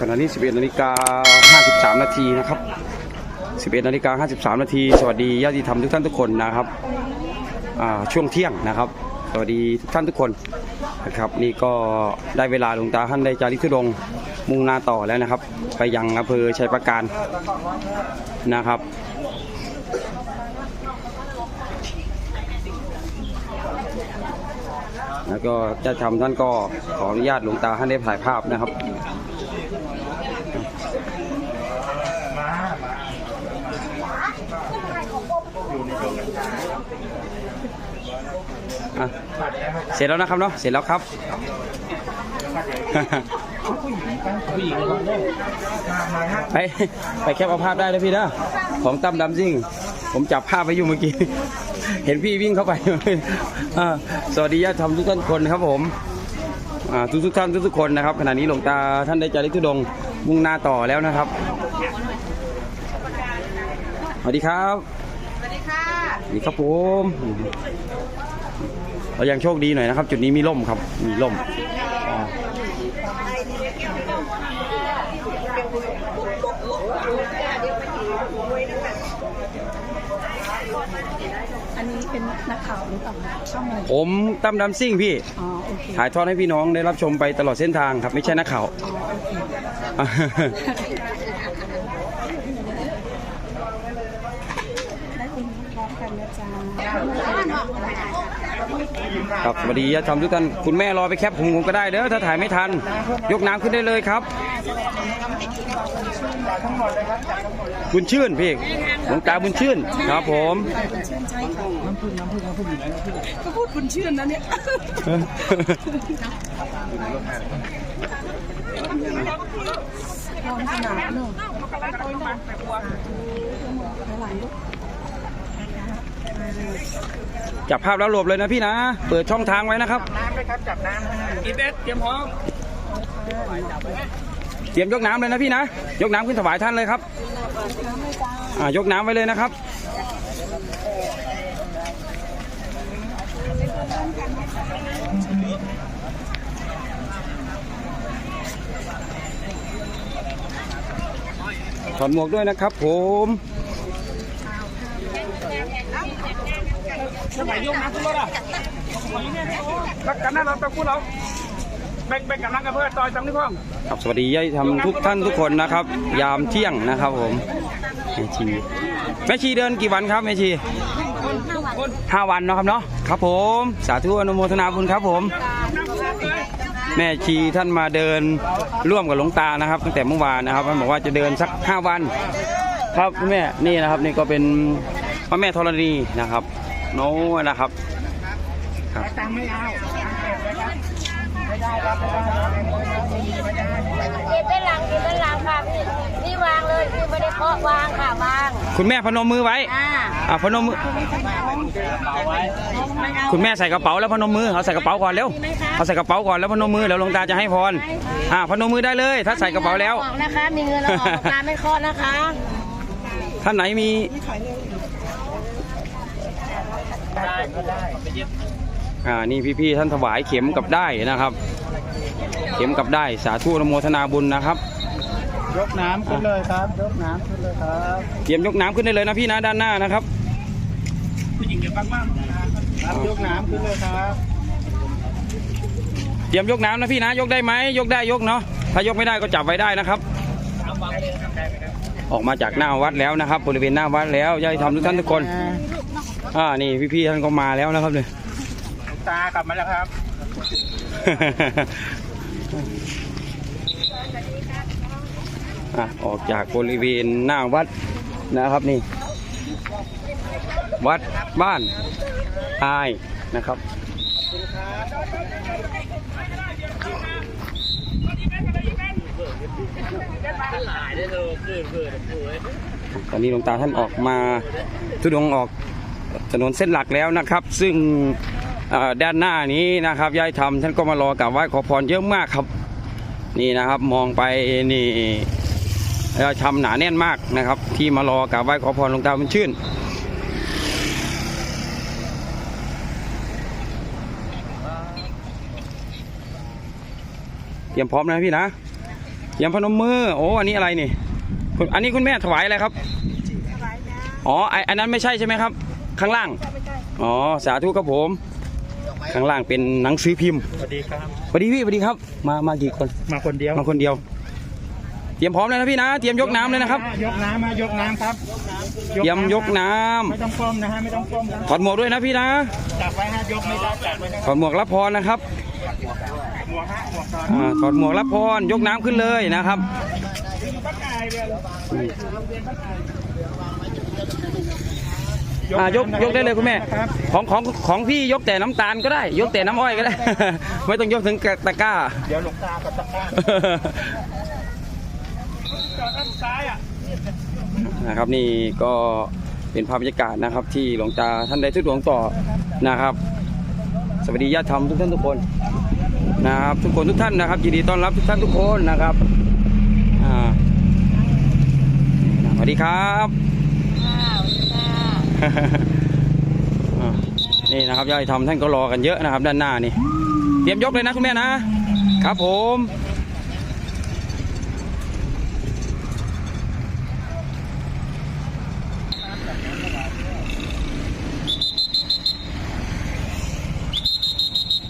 ขณะนี้ 11นาฬิกา53 นาทีนะครับ 11นาฬิกา53 นาที สวัสดีญาติธรรมทุกท่านทุกคนนะครับช่วงเที่ยงนะครับ สวัสดีทุกท่านทุกคนนะครับนี่ก็ได้เวลาหลวงตาท่านได้จาริกธุดงค์มุ่งหน้าต่อแล้วนะครับ ไปยังอำเภอชัยประการนะครับแล้วก็จะทำท่านก็ขออนุญาตหลวงตาท่านได้ถ่ายภาพนะครับ เสร็จแล้วนะครับเนาะเสร็จแล้วครับไปไปแคปเอาภาพได้เลยพี่นะของตั้มดำซิ่ง ผมจับภาพไปอยู่เมื่อกี้ เห็นพี่วิ่งเข้าไปสวัสดีญาติธรรมทุกท่านคนครับผมทุกทุกท่านทุกทุกคนนะครับขณะนี้หลวงตาท่านได้จาริกธุดงมุ่งหน้าต่อแล้วนะครับสวัสดีครับสวัสดีค่ะสวัสดีครับผม เรายังโชคดีหน่อยนะครับ จุดนี้มีร่มครับ มีร่มอ่าอันนี้เป็นนักข่าวหรือเปล่าคะช่องอะไรผมตั้มดำซิ่งพี่อ๋อโอเคถ่ายทอดให้พี่น้องได้รับชมไปตลอดเส้นทางครับ ไม่ใช่นักข่าว อ๋อโอเค ได้คุณพร้อมกันนะจ๊ะ ครับสวัสดีญาติธรรมทุกท่านคุณแม่รอไปแคปผมผมก็ได้เด้อถ้าถ่ายไม่ทัน ยกน้ำขึ้นได้เลยครับ บุญชื่นพี่หลวงตาบุญชื่นครับผมชื่นใจค่ะน้ำพึ่งน้ำพึ่งน้ำพึ่งก็พูดคุณชื่นนะเนี่ยพร้อมขนาดเนอะหลายลูก จับภาพแล้วหลบเลยนะพี่นะ เปิดช่องทางไว้นะครับอีเบสเตรียมพร้อมเตรียมยกน้ำเลยนะพี่นะ ยกน้ำขึ้นถวายท่านเลยครับอ่ายกน้ำไว้เลยนะครับถอดหมวกด้วยนะครับผม สมัยย กน้ำขึ้นรถอะรักกันเราตะกู้เราแบ่งแบ่งกำลังกันเพื่อต่อยจังนี่พ่องครับสวัสดีญาติธรรมทุกท่านทุกคนนะครับ ยามเที่ยงนะครับผมแม่ชีแม่ชีเดินกี่วันครับแม่ชีห้าวันเนาะครับเนาะครับผม สาธุอนุโมทนาบุญครับผม แม่ชีท่านมาเดินร่วมกับหลวงตานะครับ ตั้งแต่เมื่อวานนะครับท่านบอกว่าจะเดินสักห้าวัน ครับแม่นี่นะครับนี่ก็เป็นพระแม่ธรณีนะครับ โน้นะครับครับตังไม่เอาเก็บด้านหลังเก็บด้านหลังค่ะพี่นี่วางเลยพี่ไม่ได้เคาะวางค่ะวาง คุณแม่พนมมือไว้อ่าอ่าพนมมือคุณแม่ใส่กระเป๋าแล้วพนมมือเอาใส่กระเป๋าก่อนเร็วเอาใส่กระเป๋าก่อนแล้วพนมมือแล้วหลวงตาจะให้พรอ่าพนมมือได้เลย ถ้าใส่กระเป๋าแล้วออกนะคะมีเงินเราออกปากกาไม่เคาะนะคะท่านไหนมี อ่านี่พี่ๆท่านถวายเข็มกับได้นะครับ เข็มกับได้สาธุอนุโมทนาบุญนะครับ ยกน้ำขึ้นเลยครับ ยกน้ำขึ้นเลยครับเตรียมยกน้ำขึ้นได้เลยนะพี่นะด้านหน้านะครับ ผู้หญิงเดี๋ยวปักมากครับยกน้ำขึ้นเลยครับเตรียมยกน้ำนะพี่นะ ยกได้ไหมยกได้ยกเนาะถ้ายกไม่ได้ก็จับไว้ได้นะครับออกมาจากหน้าวัดแล้วนะครับ บริเวณหน้าวัดแล้วญาติธรรมทุกท่านทุกคน อ่า นี่พี่ๆท่านก็มาแล้วนะครับเนี่ยตากลับมาแล้วครับ อะออกจากบริเวณหน้าวัดนะครับนี่ วัดบ้านอายนะครับตอนนี้หลวงตาท่านออกมาทุดงค์ออก ถนนเส้นหลักแล้วนะครับ ซึ่งเอ่อด้านหน้านี้นะครับยายธรรมท่านก็มารอกราบไหว้ขอพรเยอะมากครับ นี่นะครับมองไปนี่ยายธรรมหนาแน่นมากนะครับ ที่มารอกราบไหว้ขอพรหลวงตาบุญชื่นเตรียมพร้อมนะพี่นะยำพนมมือโอ้อันนี้อะไรนี่คุณอันนี้คุณแม่ถวายอะไรครับอ๋อไออันนั้นไม่ใช่ใช่ไหมครับ ข้างล่าง อ๋อ สาธุครับผม ข้างล่างเป็นหนังสือพิมพ์สวัสดีครับสวัสดีพี่สวัสดีครับ มา มากี่คน มาคนเดียว มาคนเดียว เตรียมพร้อมเลยนะพี่นะ เตรียมยกน้ำเลยนะครับ ยกน้ำมายกน้ำครับเตรียมยกน้ำไม่ต้องก้มนะฮะไม่ต้องก้มนะถอดหมวกด้วยนะพี่นะ จับไว้ฮะยกไม่ได้จับไว้นะถอดหมวกรับพรนะครับหมวกฮะหมวกก่อนอ่าถอดหมวกรับพร ยกน้ำขึ้นเลยนะครับอ่า ยกยกได้เลยคุณแม่ครับ ของของของพี่ยกแต่น้ำตาลก็ได้ ยกแต่น้ำอ้อยก็ได้ ไม่ต้องยกถึงตะกร้า เดี๋ยวหลวงตากับตะกร้าจอดด้านซ้ายอะนะครับนี่ก็เป็นภาพบรรยากาศนะครับ ที่หลวงตาท่านได้ทุดหลวงต่อนะครับ สวัสดีญาติธรรมทุกท่านทุกคนนะครับ ทุกคนทุกท่านนะครับยินดีต้อนรับทุกท่านทุกคนนะครับอ่าสวัสดีครับอ่า นี่นะครับญาติธรรมท่านก็รอกันเยอะนะครับ ด้านหน้านี่ เตรียมยกเลยนะคุณแม่นะ ครับผม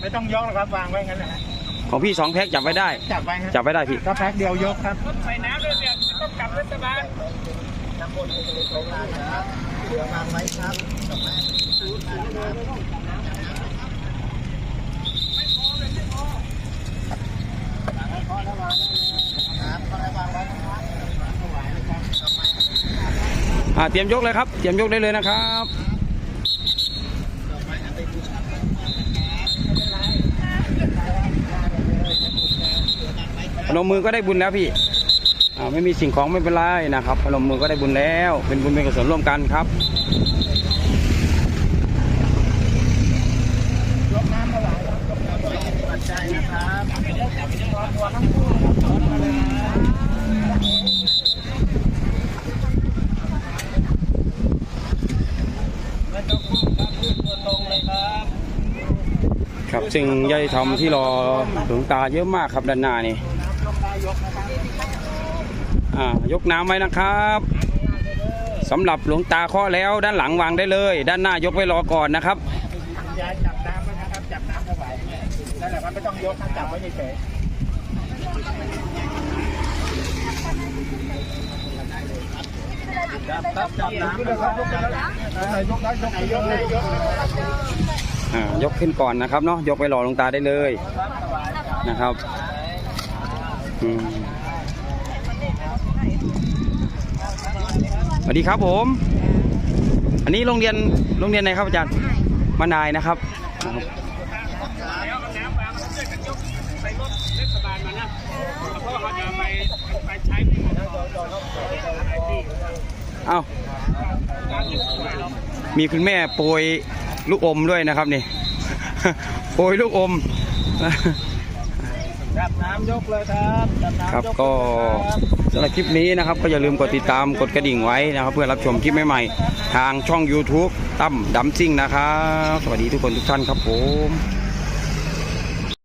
ไม่ต้องยกนะครับวางไว้งั้นแหละฮะของพี่สองแพ็คจับไว้ได้ จับไว้ฮะจับไว้ได้พี่ ก็แพ็คเดียวยกครับรถใส่น้ำเลยเนี่ย ไม่ต้องกลับรัฐบาลอ่าเตรียมยกเลยครับ เตรียมยกได้เลยนะครับพนมมือก็ได้บุญแล้วพี่ ไม่มีสิ่งของไม่เป็นไรนะครับพนมมือก็ได้บุญแล้ว เป็นบุญเป็นกุศลร่วมกันครับครับซึ่งยายทำที่รอหลวงตาเยอะมากครับด้านหน้านี่ ยกน้ำไว้นะครับสำหรับหลวงตาข้อแล้วด้านหลังวางได้เลย ด้านหน้ายกไว้รอก่อนนะครับยายจับน้ำไว้นะครับจับน้ำเอาไว้นั่นแหละครับไม่ต้องยกนะจับไว้เฉยๆจับจับจับน้ำนะครับยกได้ยกได้ยกได้ยกได้ยกได้อ่ายกขึ้นก่อนนะครับเนาะยกไปรอหลวงตาได้เลยนะครับอืม วัสดีครับผม อันนี้โรงเรียนโรงเรียนไหนครับอาจารย์มานายนะครับนะครับแล้วเอาน้ำวางแล้วช่วยกันยกใส่รถเทศบาลมานะเพราะว่าเขาจะไปไปใช้เอ้ามีคุณแม่โปรยลูกอมด้วยนะครับนี่ โปรยลูกอม จับน้ำยกเลยครับจับน้ำครับยก็ครับสำหรับคลิปนี้นะครับ ก็อย่าลืมกดติดตามกดกระดิ่งไว้นะครับ เพื่อรับชมคลิปใหม่ๆทางช่อง YouTube ตั้มดัมซิ่งนะครับ สวัสดีทุกคนทุกท่านครับผม